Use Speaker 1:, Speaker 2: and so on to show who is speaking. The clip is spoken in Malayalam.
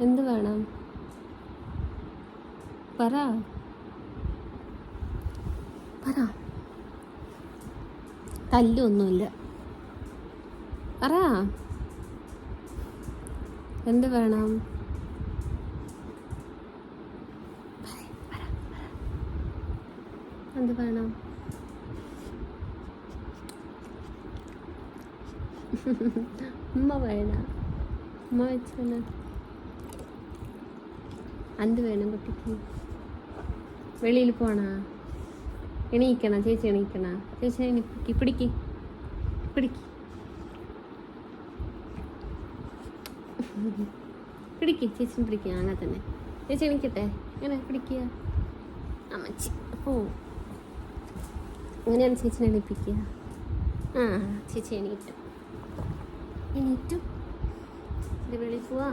Speaker 1: എന്ത് വേണം പറ പറ തല്ലൊന്നുമില്ല പറ എന്ത് വേണം എന്ത് വേണം ഉമ്മ വേണ ഉമ്മ വെച്ചാണ് എന്ത് വേണം കുട്ടിക്ക് വെളിയിൽ പോണാ. എണീക്കണ ചേച്ചി എണീക്കണ. ചേച്ചി എണീപ്പിക്ക് പിടിക്ക് പിടിക്ക്. പിടിക്ക്. ചേച്ചി പിടിക്കുക അങ്ങനെ തന്നെ. ചേച്ചി എണീക്കട്ടെ. എങ്ങനെ പിടിക്കുക? അമ്മച്ചി ഓ അങ്ങനെയാണ് ചേച്ചി എണീപ്പിക്കുക. ആ ചേച്ചി എണീറ്റു. എണീറ്റു. വെളിയിൽ പോവാ.